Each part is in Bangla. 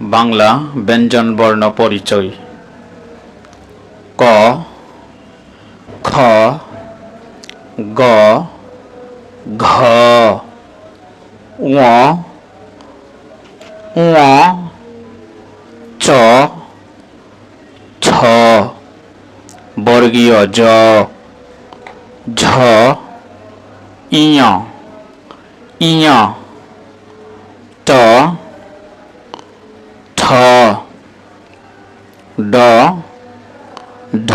বাংলা ব্যঞ্জনবর্ণ পরিচয়। ক, খ, গ, ঘ চ ছ বর্গীয় জ, ঝ ইয় ইয় ট ঠ ড ঢ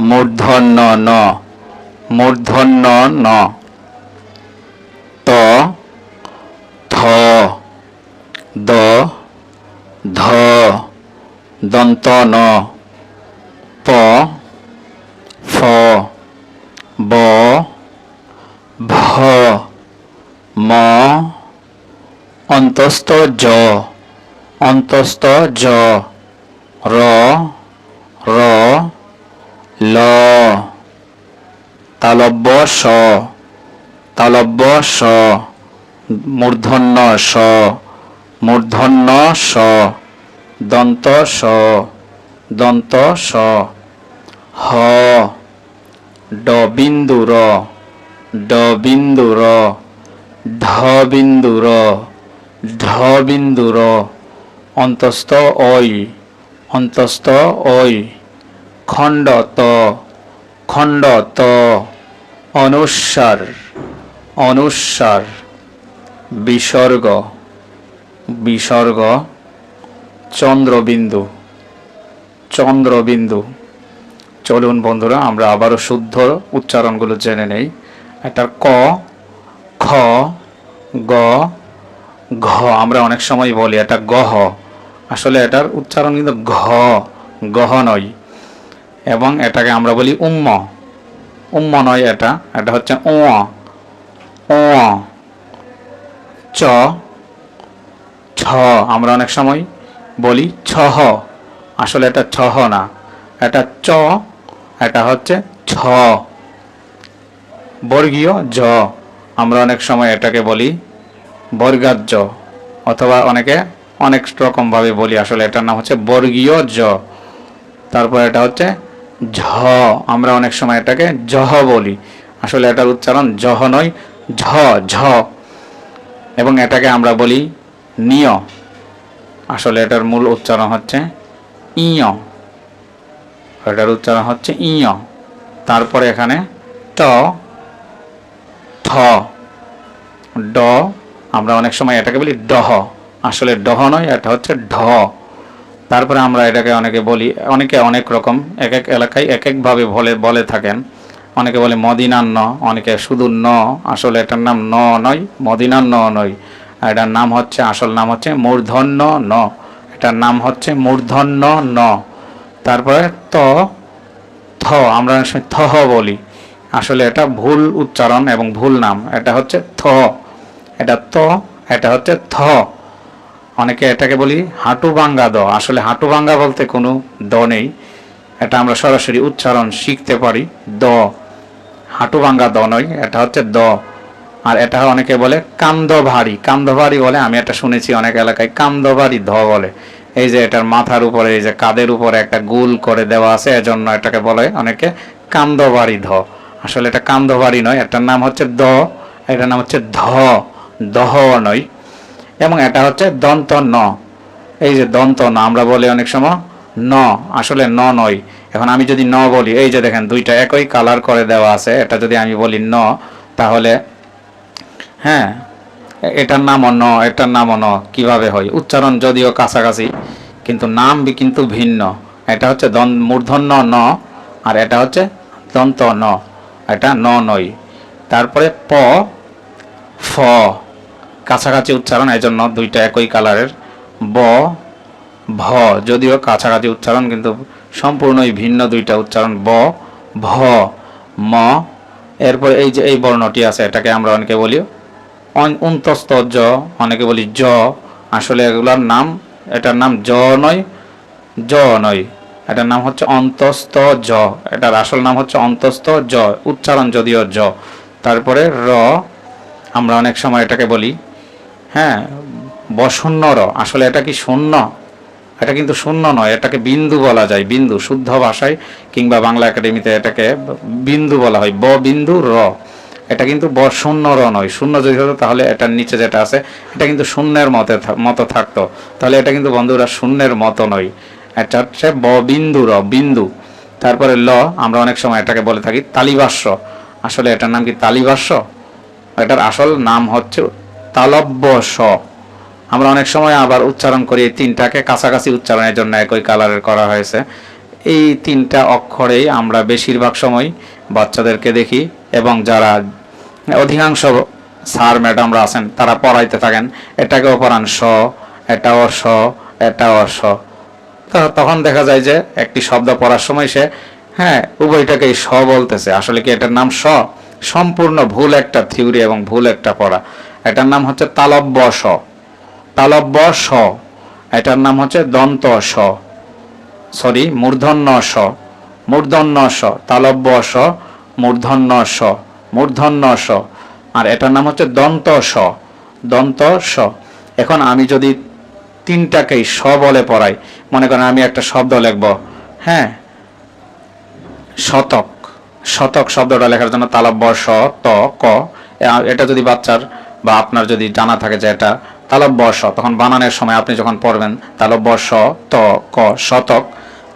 মূর্ধন্য ন মূর্ধন্য ন। ত থ দ, ধ, দন্ত ন। প, ফ, ব, ভ, ম, অন্তস্থ জ অন্তস্থ জ। র র, ল, তালব্য স তালব্য স, মূর্ধন্য স মূর্ধন্য স, দন্ত স দন্ত স, হ, ড বিন্দু র, ড বিন্দু র, ঢ বিন্দু ঢ বিন্দু র, অন্তস্থ ঐ অন্তস্থ ঐ খণ্ড ত খণ্ড ত অনুস্বার অনুস্বার বিসর্গ বিসর্গ, চন্দ্রবিন্দু চন্দ্রবিন্দু। চলুন বন্ধুরা, আমরা আবারও শুদ্ধ উচ্চারণগুলো জেনে নেই। একটা ক, খ, গ, ঘ, আমরা অনেক সময় বলি এটা গহ। আসলে এটার উচ্চারণ কিন্তু ঘ, গহ নয়। এবং এটাকে আমরা বলি উম্ম। উম্ম নয় এটা এটা হচ্ছে ও ও চ, ছ। আমরা অনেক সময় বলি ছহ আসলে এটা ছহ না, এটা চ, এটা হচ্ছে ছ। বর্গীয় জ। আমরা অনেক সময় এটাকে বলি বর্গাজ্য অথবা অনেকে অনেক রকমভাবে বলি। আসলে এটার নাম হচ্ছে বর্গীয় জ। তারপর এটা হচ্ছে ঝ। আমরা অনেক সময় এটাকে জহ বলি। আসলে এটার উচ্চারণ জহ নয়, ঝ ঝ। এবং এটাকে আমরা বলি নিয়। আসলে এটার মূল উচ্চারণ হচ্ছে ইয়। এটার উচ্চারণ হচ্ছে ইয়। তারপরে এখানে ট থ। ড। আমরা অনেক সময় এটাকে বলি ডহ। আসলে ডহ নয়, এটা হচ্ছে ঢ। তারপরে আমরা এটাকে অনেকে বলি, অনেকে অনেক রকম, এক এক এলাকায় এক একভাবে বলে বলে থাকেন। অনেকে বলে মদিনার ন, অনেকে শুধু ন, আসলে এটার নাম ন নয়, মদিনার ন নয়। এটার নাম হচ্ছে, আসল নাম হচ্ছে মূর্ধন্য ন। এটার নাম হচ্ছে মূর্ধন্য ন। তারপরে ত, থ, আমরা থহ বলি। আসলে এটা ভুল উচ্চারণ এবং ভুল নাম, এটা হচ্ছে থ। এটা ত, এটা হচ্ছে থ। অনেকে এটাকে বলি হাঁটু ভাঙ্গা দ। আসলে হাঁটু ভাঙ্গা বলতে কোনো দ নেই। এটা আমরা সরাসরি উচ্চারণ শিখতে পারি। দ। হাঁটু ভাঙ্গা দ নয়, এটা হচ্ছে দ। আর এটা অনেকে বলে কান্দ ভারী কান্দ ভারী বলে, আমি এটা শুনেছি অনেক এলাকায় কান্দ ভারী ধ বলে। এই যে এটার মাথার উপরে, এই যে কাদের উপরে একটা গুল করে দেওয়া আছে, এজন্য এটাকে বলে অনেকে কান্দ ভারী ধ। আসলে এটা কান্দ ভারী নয়, এটার নাম হচ্ছে দ, এটার নাম হচ্ছে ধ। দহ নয় এবং এটা হচ্ছে দন্ত ন। এই যে দন্ত ন, আমরা বলি অনেক সময় ন। আসলে ন নয়। এখন আমি যদি ন বলি, এই যে দেখেন দুইটা একই কালার করে দেওয়া আছে, এটা যদি আমি বলি ন, তাহলে হ্যাঁ এটার নামও ন, এটার নামও ন, কীভাবে হয়? উচ্চারণ যদিও কাছাকাছি, কিন্তু নাম কিন্তু ভিন্ন। এটা হচ্ছে দন, মূর্ধন্য ন, আর এটা হচ্ছে দন্ত ন। এটা ন নয়। তারপরে প, ফ। কাছাকাছি উচ্চারণ এই জন্য দুইটা একই কালারের ব, ভ, যদিও কাছাকাছি উচ্চারণ, কিন্তু সম্পূর্ণই ভিন্ন দুইটা উচ্চারণ, ব, ভ, ম। এরপর এই যে, এই বর্ণটি আছে, এটাকে আমরা অনেকে বলি অন- অন্তস্থ জ, অনেকে বলি জ। আসলে এগুলোর নাম, এটার নাম জ নয় জ নয়। এটার নাম হচ্ছে অন্তস্থ জ। এটার আসল নাম হচ্ছে অন্তস্থ জ, উচ্চারণ যদিও জ। তারপরে র, আমরা অনেক সময় এটাকে বলি হ্যাঁ বশূন্য র আসলে এটা কি শূন্য? এটা কিন্তু শূন্য নয়, এটাকে বিন্দু বলা যায়, বিন্দু, শুদ্ধ ভাষায়, কিংবা বাংলা একাডেমিতে এটাকে বিন্দু বলা হয়, ব বিন্দু র। এটা কিন্তু ব শূন্য র নয়, শূন্য যদি হতো তাহলে এটার নিচে যেটা আছে, এটা কিন্তু শূন্যের মতে মতো থাকতো। তাহলে এটা কিন্তু বন্ধুরা শূন্যের মতো নয়। এটা হচ্ছে ব বিন্দু র, বিন্দু। তারপরে ল, আমরা অনেক সময় এটাকে বলে থাকি তালিবাস্য। আসলে এটার নাম কি তালিবাস্য? এটার আসল নাম হচ্ছে তালব্য স আমরা অনেক সময় আবার উচ্চারণ করি, এই তিনটাকে কাছাকাছি উচ্চারণের জন্য একই কালারের করা হয়েছে। এই তিনটা অক্ষরেই আমরা বেশিরভাগ সময় বাচ্চাদেরকে দেখি এবং যারা অধিকাংশ স্যার ম্যাডামরা আছেন, তারা পড়াইতে থাকেন এটাকেও পড়ান স এটাও স এটাও স। তো- তখন দেখা যায় যে একটি শব্দ পড়ার সময় সে হ্যাঁ উভয়টাকেই স বলতেছে। আসলে কি এটার নাম স? সম্পূর্ণ ভুল একটা থিওরি এবং ভুল একটা পড়া। এটার নাম হচ্ছে তালব্য স তালব্য স এটার নাম হচ্ছে দন্ত স সরি মূর্ধন্য স মূর্ধন্য স তালব্য স মূর্ধন্য স মূর্ধন্য স আর এটার নাম হচ্ছে দন্ত স দন্ত স এখন আমি যদি তিনটাকেই স বলে পড়াই, মনে করেন আমি একটা শব্দ লিখব। হ্যাঁ? শতক। শতক শব্দটা লেখার জন্য তালব্য স ত, ক। এটা যদি বাচ্চার বা আপনার যদি জানা থাকে যে এটা তালব্য স তখন বানানের সময় আপনি যখন পড়বেন তালব্য স ত, ক, শতক,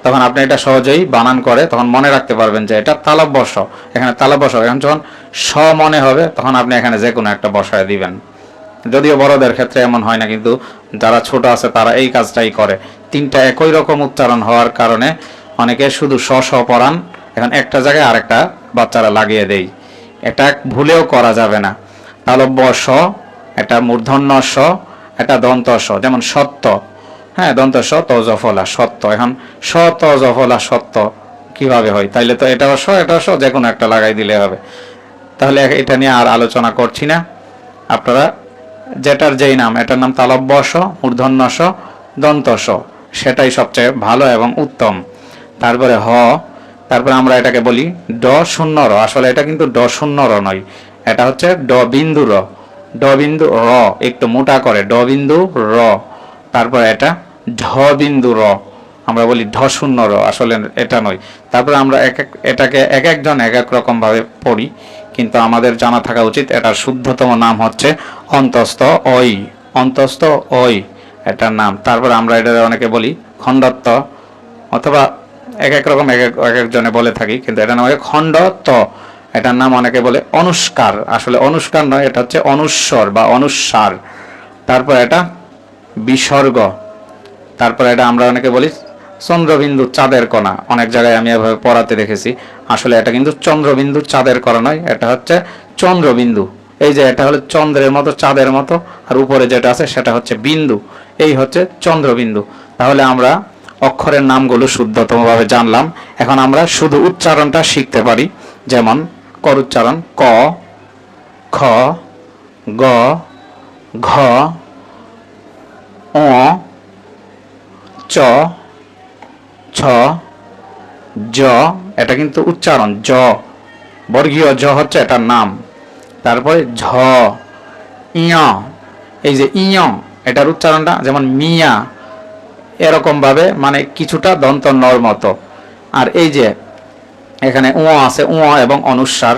তখন আপনি এটা সহজেই বানান করে তখন মনে রাখতে পারবেন যে এটা তালব্য স এখানে তালব্য স এখন যখন স মনে হবে, তখন আপনি এখানে যে কোনো একটা বসায় দিবেন। যদিও বড়দের ক্ষেত্রে এমন হয় না, কিন্তু যারা ছোট আছে তারা এই কাজটাই করে। তিনটা একই রকম উচ্চারণ হওয়ার কারণে অনেকে শুধু স স পড়ান, এখন একটা জায়গায় আরেকটা বাচ্চারা লাগিয়ে দেই। এটা ভুলেও করা যাবে না। তালব্য স একটা মূর্ধন্য স একটা দন্ত স যেমন সত্য। হ্যাঁ দন্ত স ত জফলা সত্য। এখন স ত জফলা সত্য, কীভাবে হয়? তাইলে তো এটাও স এটাও স যে কোনো একটা লাগাই দিলে হবে। তাহলে এটা নিয়ে আর আলোচনা করছি না। আপনারা, যেটার যেই নাম, এটার নাম তালব্য স মূর্ধন্য স দন্ত স সেটাই সবচেয়ে ভালো এবং উত্তম। তারপরে হ, তারপরে আমরা এটাকে বলি ড শূন্য র আসলে এটা কিন্তু ড শূন্য র নয় এটা হচ্ছে ড বিন্দু র। ড বিন্দু র, একটু মোটা করে। ড বিন্দু র। তারপরে এটা ঢ বিন্দু র। আমরা বলি ঢ শূন্য র, আসলে এটা নয়। তারপরে আমরা এক এক, এটাকে এক একজন এক এক রকম ভাবে পড়ি। কিন্তু আমাদের জানা থাকা উচিত, এটার শুদ্ধতম নাম হচ্ছে অন্তস্থ ওই অন্তস্থ ওই এটার নাম। তারপর আমরা এটা অনেকে বলি খণ্ডত্ব। অথবা এক এক রকম এক এক এক একজনে বলে থাকি, কিন্তু এটার নাম খণ্ডত্ব। এটার নাম অনেকে বলে অনুষ্কার। আসলে অনুষ্কার নয়, এটা হচ্ছে অনুস্বর বা অনুস্বার তারপর এটা বিসর্গ। তারপরে এটা আমরা অনেকে বলি চন্দ্রবিন্দু চাঁদের কণা। অনেক জায়গায় আমি এভাবে পড়াতে দেখেছি। আসলে এটা কিন্তু চন্দ্রবিন্দু চাঁদের কণা নয়, এটা হচ্ছে চন্দ্রবিন্দু। এই যে এটা হলো চন্দ্রের মতো, চাঁদের মতো, আর উপরে যেটা আছে সেটা হচ্ছে বিন্দু। এই হচ্ছে চন্দ্রবিন্দু। তাহলে আমরা অক্ষরের নামগুলো শুদ্ধতমভাবে জানলাম। এখন আমরা শুধু উচ্চারণটা শিখতে পারি। যেমন কর উচ্চারণ ক, খ, গ, ঘ, অ, চ, ছ, জ। এটা কিন্তু উচ্চারণ, জ। বর্গীয় জ হচ্ছে এটার নাম। তারপরে ঝ ইয় এই যে ইয় এটার উচ্চারণটা যেমন মিয়া এরকম ভাবে মানে কিছুটা দন্ত নর মতো। আর এই যে এখানে উ আছে, উ এবং অনুস্বার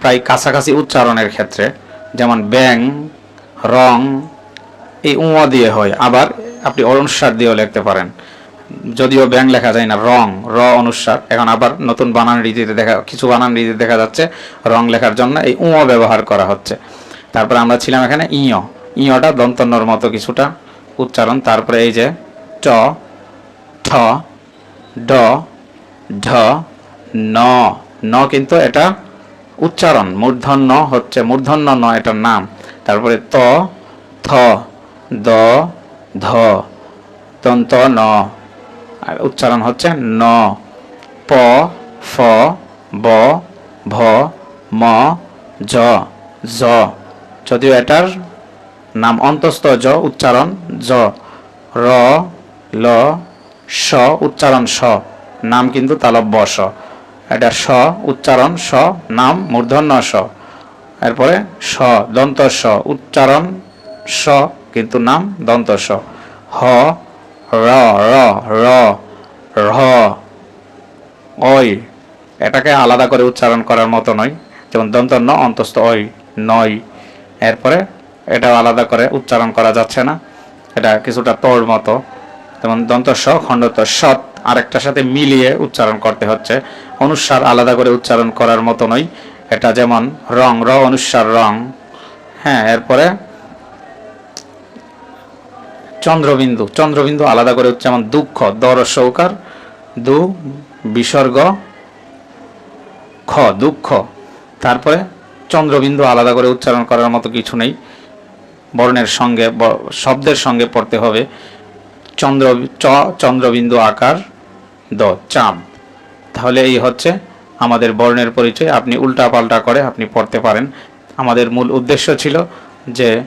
প্রায় কাছাকাছি উচ্চারণের ক্ষেত্রে। যেমন ব্যাং, রং, এই উঁ দিয়ে হয়। আবার আপনি অনুস্বার দিয়েও লিখতে পারেন। যদিও ব্যাং লেখা যায় না, রং, র অনুস্বার এখন আবার নতুন বানান রীতিতে দেখা, কিছু বানান রীতিতে দেখা যাচ্ছে, রং লেখার জন্য এই উঁ ব্যবহার করা হচ্ছে। তারপর আমরা ছিলাম এখানে ইয় ইয়টা দন্তন্নর মতো কিছুটা উচ্চারণ। তারপরে এই যে ট ঠ, ড, ঢ ন। ন কিন্তু এটা উচ্চারণ। মূর্ধন্য হচ্ছে, মূর্ধন্য ন এটার নাম। তারপরে ত, থ, দ, ধ দন্ত ন। আর উচ্চারণ হচ্ছে ন। প, ফ, ব, ভ, ম, জ জ। যদিও এটার নাম অন্তস্থ জ, উচ্চারণ জ। র, ল স উচ্চারণ স। নাম কিন্তু তালব্য স। এটা স, উচ্চারণ, স, নাম, মূর্ধন্য স। এরপরে স, দন্ত স, উচ্চারণ, স, কিন্তু নাম, দন্ত স। হ, র র র ওই এটাকে আলাদা করে উচ্চারণ করার মতো নয়। যেমন দন্ত ন, অন্তস্থ ওই নয়। এরপরে এটা আলাদা করে উচ্চারণ করা যাচ্ছে না। এটা কিছুটা তোর মতো। যেমন দন্ত স, খণ্ডত সৎ। আরেকটার সাথে মিলিয়ে উচ্চারণ করতে হচ্ছে। অনুস্বার আলাদা করে উচ্চারণ করার মতো নয়। এটা যেমন রং, র অনুস্বার রং। হ্যাঁ এরপরে চন্দ্রবিন্দু। চন্দ্রবিন্দু আলাদা করে হচ্ছে যেমন দুঃখ দর সৌকার। দু, বিসর্গ, খ, দুঃখ। তারপরে চন্দ্রবিন্দু আলাদা করে উচ্চারণ করার মতো কিছু নেই। বর্ণের সঙ্গে শব্দের সঙ্গে পড়তে হবে। চন্দ্র, চ, চন্দ্রবিন্দু আকার। দ, চাঁদ। তাহলে এই হচ্ছে আমাদের বর্ণের পরিচয়। আপনি উল্টা পাল্টা করে আপনি পড়তে পারেন। আমাদের মূল উদ্দেশ্য ছিল যে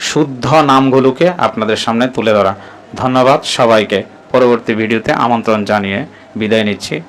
শুদ্ধ নামগুলোকে আপনাদের সামনে তুলে ধরা। ধন্যবাদ সবাইকে। পরবর্তী ভিডিওতে আমন্ত্রণ জানিয়ে বিদায় নিচ্ছি।